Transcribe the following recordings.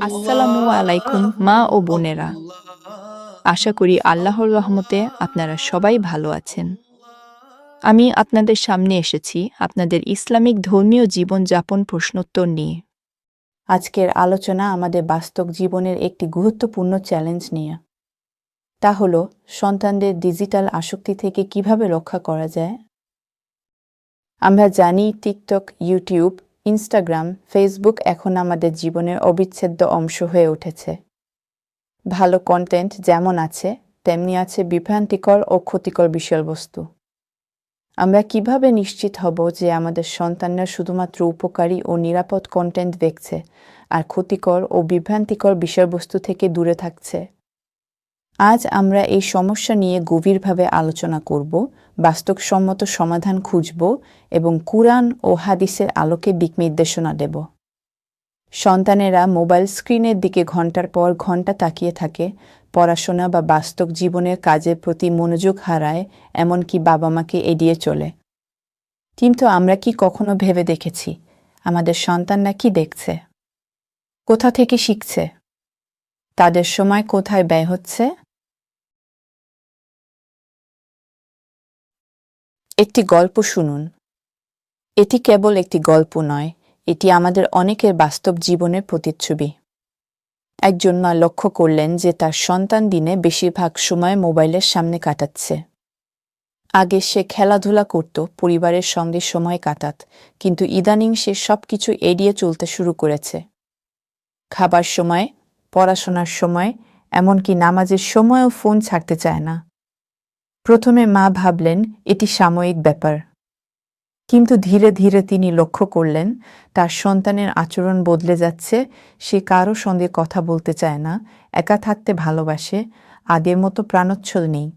আসসালামু আলাইকুম মা ও বোনেরা। আশা করি আল্লাহর রহমতে আপনারা সবাই ভালো আছেন। আমি আপনাদের সামনে এসেছি আপনাদের ইসলামিক ধর্মীয় জীবনযাপন প্রশ্নোত্তর নিয়ে। আজকের আলোচনা আমাদের বাস্তব জীবনের একটি গুরুত্বপূর্ণ চ্যালেঞ্জ নিয়ে। তা হল, সন্তানদের ডিজিটাল আসক্তি থেকে কীভাবে রক্ষা করা যায়? আমরা জানি, টিকটক, ইউটিউব ইনস্টাগ্রাম, ফেসবুক এখন আমাদের জীবনের অবিচ্ছেদ্য অংশ হয়ে উঠেছে। ভালো কন্টেন্ট যেমন আছে, তেমনি আছে বিভ্রান্তিকর ও ক্ষতিকর বিষয়বস্তু। আমরা কীভাবে নিশ্চিত হব যে আমাদের সন্তানরা শুধুমাত্র উপকারী ও নিরাপদ কন্টেন্ট দেখছে, আর ক্ষতিকর ও বিভ্রান্তিকর বিষয়বস্তু থেকে দূরে থাকছে? আজ আমরা এই সমস্যা নিয়ে গভীরভাবে আলোচনা করব, বাস্তবসম্মত সমাধান খুঁজব এবং কুরআন ও হাদিসের আলোকে দিক নির্দেশনা দেব। সন্তানেরা মোবাইল স্ক্রিনের দিকে ঘণ্টার পর ঘণ্টা তাকিয়ে থাকে, পড়াশোনা বা বাস্তব জীবনের কাজের প্রতি মনোযোগ হারায়, এমনকি বাবা মাকে এড়িয়ে চলে। কিন্তু আমরা কি কখনো ভেবে দেখেছি? আমাদের সন্তানরা কি দেখছে? কোথা থেকে শিখছে? তাদের সময় কোথায় ব্যয় হচ্ছে? একটি গল্প শুনুন। এটি কেবল একটি গল্প নয়, এটি আমাদের অনেকের বাস্তব জীবনের প্রতিচ্ছবি। একজন মা লক্ষ্য করলেন যে তার সন্তান দিনে বেশিরভাগ সময় মোবাইলের সামনে কাটাচ্ছে। আগে সে খেলাধুলা করত, পরিবারের সঙ্গে সময় কাটাত, কিন্তু ইদানিং সে সব কিছু এড়িয়ে চলতে শুরু করেছে। খাবার সময়, পড়াশোনার সময়, এমনকি নামাজের সময়ও ফোন ছাড়তে চায় না। প্রথমে মা ভাবলেন, এটি সাময়িক ব্যাপার। কিন্তু ধীরে ধীরে তিনি লক্ষ্য করলেন, তার সন্তানের আচরণ বদলে যাচ্ছে, সে কারও সঙ্গে কথা বলতে চায় না, একা থাকতে ভালোবাসে, আগের মতো প্রাণোচ্ছল নেই।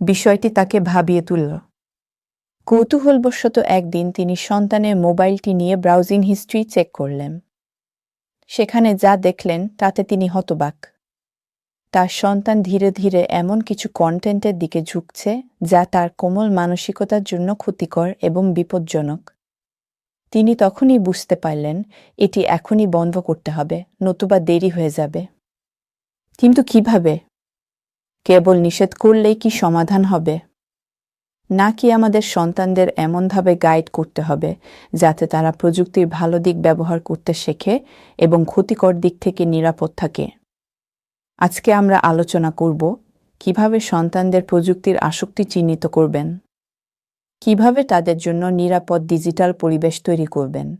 বিষয়টি তাকে ভাবিয়ে তুলল। কৌতূহলবশত একদিন তিনি সন্তানের মোবাইলটি নিয়ে ব্রাউজিং হিস্ট্রি চেক করলেন। সেখানে যা দেখলেন, তাতে তিনি হতবাক। তার সন্তান ধীরে ধীরে এমন কিছু কন্টেন্টের দিকে ঝুঁকছে যা তার কোমল মানসিকতার জন্য ক্ষতিকর এবং বিপজ্জনক। তিনি তখনই বুঝতে পারলেন, এটি এখনই বন্ধ করতে হবে, নতুবা দেরি হয়ে যাবে। কিন্তু কীভাবে? কেবল নিষেধ করলেই কি সমাধান হবে? নাকি আমাদের সন্তানদের এমনভাবে গাইড করতে হবে, যাতে তারা প্রযুক্তির ভালো দিক ব্যবহার করতে শেখে এবং ক্ষতিকর দিক থেকে নিরাপদ থাকে? আজকে আমরা আলোচনা করব কীভাবে সন্তানদের প্রযুক্তির আসক্তি চিহ্নিত করবেন। কীভাবে তাদের জন্য নিরাপদ ডিজিটাল পরিবেশ তৈরি করবেন।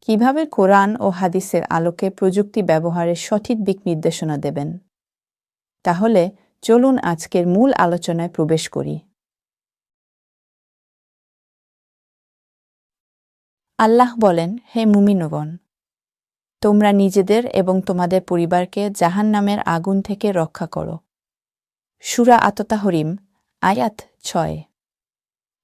কীভাবে কোরআন ও হাদিসের আলোকে প্রযুক্তি ব্যবহারের সঠিক দিক নির্দেশনা দেবেন। তাহলে চলুন আজকের মূল আলোচনায় প্রবেশ করি। আল্লাহ বলেন, হে মুমিনগণ তোমরা নিজেদের এবং তোমাদের পরিবারকে জাহান নামের আগুন থেকে রক্ষা করো। সুরা আততাহরিম, আয়াত ছয়।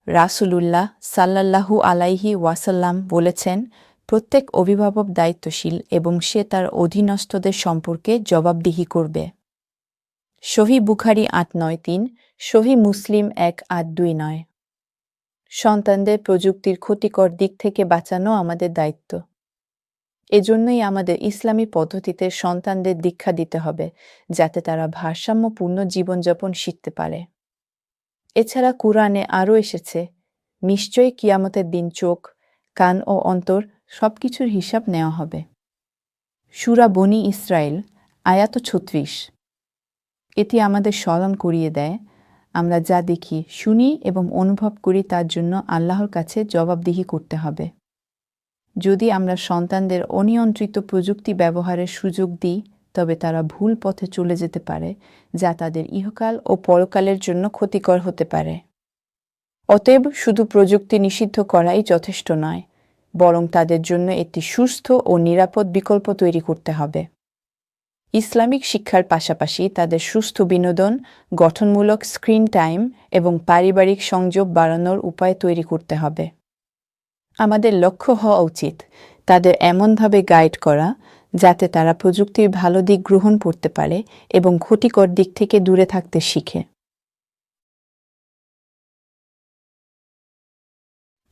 রাসুলুল্লাহ সাল্লাল্লাহু আলাইহি ওয়াসাল্লাম বলেছেন, প্রত্যেক অভিভাবক দায়িত্বশীল এবং সে তার অধীনস্থদের সম্পর্কে জবাবদিহি করবে। শহী বুখারি আট নয় তিন শহী মুসলিম এক আট দুই নয়। সন্তানদের প্রযুক্তির ক্ষতিকর দিক থেকে বাঁচানো আমাদের দায়িত্ব। এজন্যই আমাদের ইসলামী পদ্ধতিতে সন্তানদের দীক্ষা দিতে হবে, যাতে তারা ভারসাম্যপূর্ণ জীবনযাপন শিখতে পারে। এছাড়া কুরআনে আরও এসেছে, নিশ্চয়ই কিয়ামতের দিন চোখ, কান ও অন্তর সবকিছুর হিসাব নেওয়া হবে। সুরা বনি ইসরায়েল আয়াত ছত্রিশ। এটি আমাদের স্মরণ করিয়ে দেয়, আমরা যা দেখি, শুনি এবং অনুভব করি তার জন্য আল্লাহর কাছে জবাবদিহি করতে হবে। যদি আমরা সন্তানদের অনিয়ন্ত্রিত প্রযুক্তি ব্যবহারের সুযোগ দিই, তবে তারা ভুল পথে চলে যেতে পারে, যা তাদের ইহকাল ও পরকালের জন্য ক্ষতিকর হতে পারে। অতএব শুধু প্রযুক্তি নিষিদ্ধ করাই যথেষ্ট নয়, বরং তাদের জন্য একটি সুস্থ ও নিরাপদ বিকল্প তৈরি করতে হবে। ইসলামিক শিক্ষার পাশাপাশি তাদের সুস্থ বিনোদন, গঠনমূলক স্ক্রিন টাইম এবং পারিবারিক সংযোগ বাড়ানোর উপায় তৈরি করতে হবে। আমাদের লক্ষ্য হওয়া উচিত তাদের এমনভাবে গাইড করা যাতে তারা প্রযুক্তির ভালো দিক গ্রহণ করতে পারে এবং ক্ষতিকর দিক থেকে দূরে থাকতে শিখে।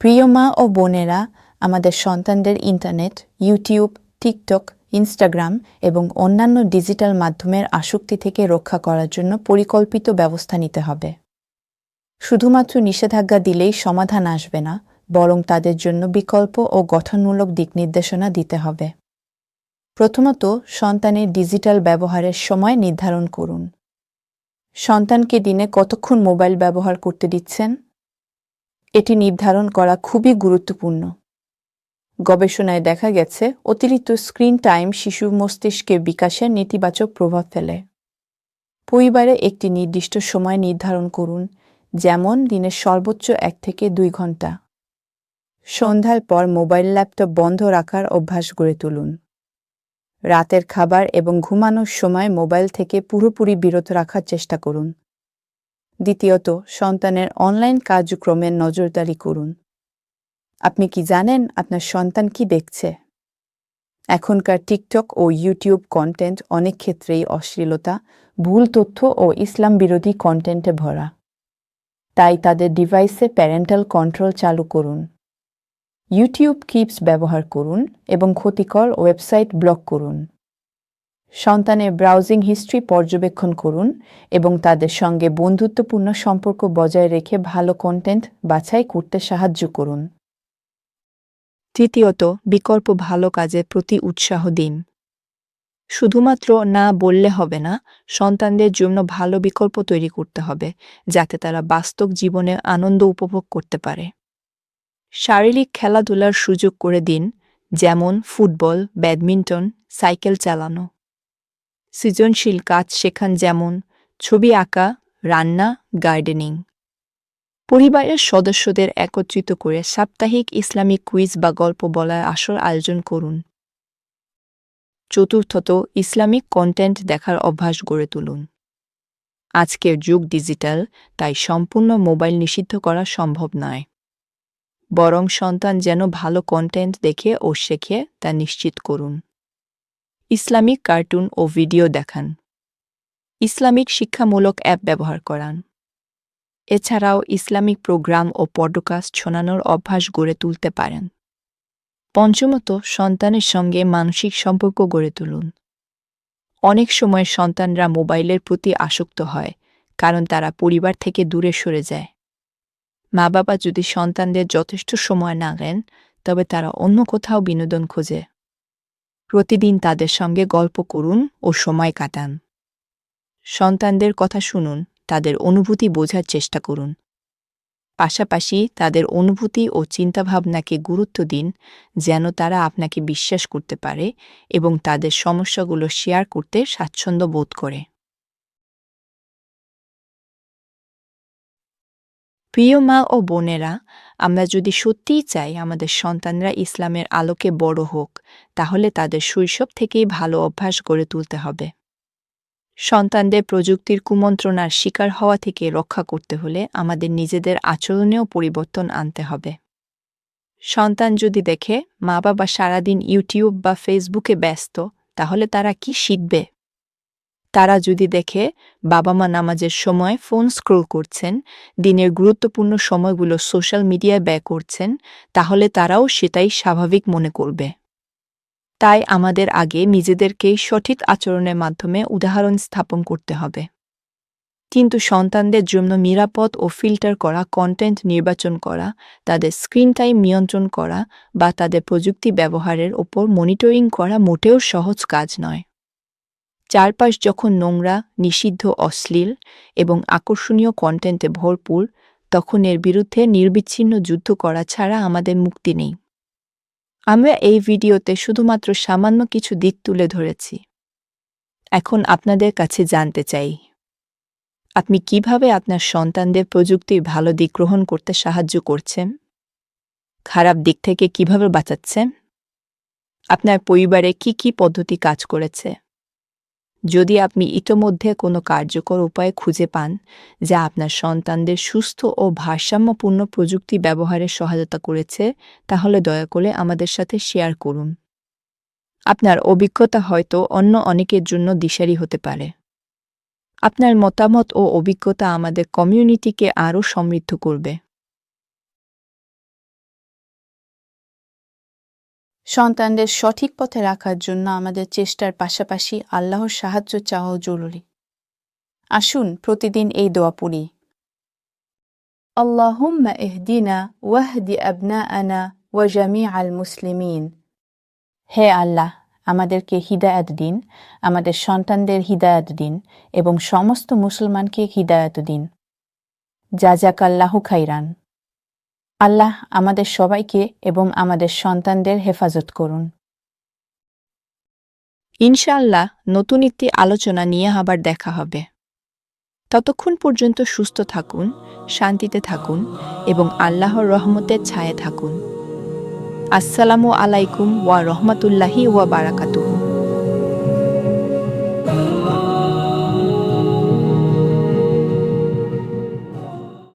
প্রিয় মা ও বোনেরা, আমাদের সন্তানদের ইন্টারনেট, ইউটিউব, টিকটক, ইনস্টাগ্রাম এবং অন্যান্য ডিজিটাল মাধ্যমের আসক্তি থেকে রক্ষা করার জন্য পরিকল্পিত ব্যবস্থা নিতে হবে। শুধুমাত্র নিষেধাজ্ঞা দিলেই সমাধান আসবে না বরং তাদের জন্য বিকল্প ও গঠনমূলক দিক নির্দেশনা দিতে হবে। প্রথমত, সন্তানের ডিজিটাল ব্যবহারের সময় নির্ধারণ করুন। সন্তানকে দিনে কতক্ষণ মোবাইল ব্যবহার করতে দিচ্ছেন? এটি নির্ধারণ করা খুবই গুরুত্বপূর্ণ। গবেষণায় দেখা গেছে, অতিরিক্ত স্ক্রিন টাইম শিশু মস্তিষ্কের বিকাশের নেতিবাচক প্রভাব ফেলে। পরিবারে একটি নির্দিষ্ট সময় নির্ধারণ করুন, যেমন দিনের সর্বোচ্চ এক থেকে দুই ঘণ্টা। সন্ধ্যার পর মোবাইল ল্যাপটপ বন্ধ রাখার অভ্যাস গড়ে তুলুন। রাতের খাবার এবং ঘুমানোর সময় মোবাইল থেকে পুরোপুরি বিরত রাখার চেষ্টা করুন। দ্বিতীয়ত, সন্তানের অনলাইন কার্যক্রমের নজরদারি করুন। আপনি কি জানেন আপনার সন্তান কি দেখছে? এখনকার টিকটক ও ইউটিউব কন্টেন্ট অনেক ক্ষেত্রেই অশ্লীলতা, ভুল তথ্য ও ইসলাম বিরোধী কন্টেন্টে ভরা। তাই তাদের ডিভাইসে প্যারেন্টাল কন্ট্রোল চালু করুন। ইউটিউব কিপস ব্যবহার করুন এবং ক্ষতিকর ওয়েবসাইট ব্লক করুন। সন্তানের ব্রাউজিং হিস্ট্রি পর্যবেক্ষণ করুন এবং তাদের সঙ্গে বন্ধুত্বপূর্ণ সম্পর্ক বজায় রেখে ভালো কন্টেন্ট বাছাই করতে সাহায্য করুন। তৃতীয়ত, বিকল্প ভালো কাজের প্রতি উৎসাহ দিন। শুধুমাত্র না বললে হবে না, সন্তানদের জন্য ভালো বিকল্প তৈরি করতে হবে, যাতে তারা বাস্তব জীবনে আনন্দ উপভোগ করতে পারে। শারীরিক খেলাধুলার সুযোগ করে দিন, যেমন ফুটবল, ব্যাডমিন্টন, সাইকেল চালানো। সৃজনশীল কাজ শেখান যেমন ছবি আঁকা, রান্না, গার্ডেনিং। পরিবারের সদস্যদের একত্রিত করে সাপ্তাহিক ইসলামিক কুইজ বা গল্প বলার আসর আয়োজন করুন। চতুর্থত ইসলামিক কন্টেন্ট দেখার অভ্যাস গড়ে তুলুন। আজকের যুগ ডিজিটাল, তাই সম্পূর্ণ মোবাইল নিষিদ্ধ করা সম্ভব নয়। বরং সন্তান যেন ভালো কন্টেন্ট দেখে ও শেখে তা নিশ্চিত করুন। ইসলামিক কার্টুন ও ভিডিও দেখান। ইসলামিক শিক্ষামূলক অ্যাপ ব্যবহার করান। এছাড়াও ইসলামিক প্রোগ্রাম ও পডকাস্ট শোনানোর অভ্যাস গড়ে তুলতে পারেন। পঞ্চমত, সন্তানের সঙ্গে মানসিক সম্পর্ক গড়ে তুলুন। অনেক সময় সন্তানরা মোবাইলের প্রতি আসক্ত হয়, কারণ তারা পরিবার থেকে দূরে সরে যায়। মা বাবা যদি সন্তানদের যথেষ্ট সময় না দেন, তবে তারা অন্য কোথাও বিনোদন খোঁজে। প্রতিদিন তাদের সঙ্গে গল্প করুন ও সময় কাটান। সন্তানদের কথা শুনুন, তাদের অনুভূতি বোঝার চেষ্টা করুন। পাশাপাশি তাদের অনুভূতি ও চিন্তাভাবনাকে গুরুত্ব দিন, যেন তারা আপনাকে বিশ্বাস করতে পারে এবং তাদের সমস্যাগুলো শেয়ার করতে স্বাচ্ছন্দ্য বোধ করে। প্রিয় মা ও বোনেরা, আমরা যদি সত্যিই চাই আমাদের সন্তানরা ইসলামের আলোকে বড় হোক, তাহলে তাদের শৈশব থেকেই ভালো অভ্যাস গড়ে তুলতে হবে। সন্তানদের প্রযুক্তির কুমন্ত্রণার শিকার হওয়া থেকে রক্ষা করতে হলে আমাদের নিজেদের আচরণেও পরিবর্তন আনতে হবে। সন্তান যদি দেখে মা বাবা সারাদিন ইউটিউব বা ফেসবুকে ব্যস্ত, তাহলে তারা কি শিখবে? তারা যদি দেখে বাবা মা নামাজের সময় ফোন স্ক্রোল করছেন, দিনের গুরুত্বপূর্ণ সময়গুলো সোশ্যাল মিডিয়ায় ব্যয় করছেন, তাহলে তারাও সেটাই স্বাভাবিক মনে করবে। তাই আমাদের আগে নিজেদেরকেই সঠিক আচরণের মাধ্যমে উদাহরণ স্থাপন করতে হবে। কিন্তু সন্তানদের জন্য নিরাপদ ও ফিল্টার করা কন্টেন্ট নির্বাচন করা, তাদের স্ক্রিন টাইম নিয়ন্ত্রণ করা বা তাদের প্রযুক্তি ব্যবহারের ওপর মনিটরিং করা মোটেও সহজ কাজ নয়। চারপাশ যখন নোংরা, নিষিদ্ধ, অশ্লীল এবং আকর্ষণীয় কন্টেন্টে ভরপুর, তখন এর বিরুদ্ধে নির্বিচ্ছিন্ন যুদ্ধ করা ছাড়া আমাদের মুক্তি নেই। আমরা এই ভিডিওতে শুধুমাত্র সামান্য কিছু দিক তুলে ধরেছি। এখন আপনাদের কাছে জানতে চাই, আপনি কীভাবে আপনার সন্তানদের প্রযুক্তির ভালো দিক গ্রহণ করতে সাহায্য করছেন? খারাপ দিক থেকে কীভাবে বাঁচাচ্ছেন? আপনার পরিবারে কি কি পদ্ধতি কাজ করেছে? যদি আপনি ইতোমধ্যে কোনো কার্যকর উপায় খুঁজে পান যা আপনার সন্তানদের সুস্থ ও ভারসাম্যপূর্ণ প্রযুক্তি ব্যবহারে সহায়তা করেছে, তাহলে দয়া করে আমাদের সাথে শেয়ার করুন। আপনার অভিজ্ঞতা হয়তো অন্য অনেকের জন্য দিশারি হতে পারে। আপনার মতামত ও অভিজ্ঞতা আমাদের কমিউনিটিকে আরও সমৃদ্ধ করবে। সন্তানদের সঠিক পথে রাখার জন্য আমাদের চেষ্টার পাশাপাশি আল্লাহর সাহায্য চাওয়াও জরুরি আসুন প্রতিদিন এই দোয়া পড়ি اللهم اهدنا واهد أبناءنا وجميع المسلمين হে আল্লাহ আমাদেরকে হিদায়াত দিন আমাদের সন্তানদের হিদায়াত দিন এবং সমস্ত মুসলমানকে হিদায়াত দিন জাজাকাল্লাহু খাইরান আল্লাহ আমাদের সবাইকে এবং আমাদের সন্তানদের হেফাজত করুন। ইনশাআল্লাহ নতুন একটি আলোচনা নিয়ে আবার দেখা হবে। ততক্ষণ পর্যন্ত সুস্থ থাকুন, শান্তিতে থাকুন এবং আল্লাহর রহমতের ছায়ে থাকুন। আসসালামু আলাইকুম ওয়া রহমতুল্লাহি ওয়া বারাকাতুহু।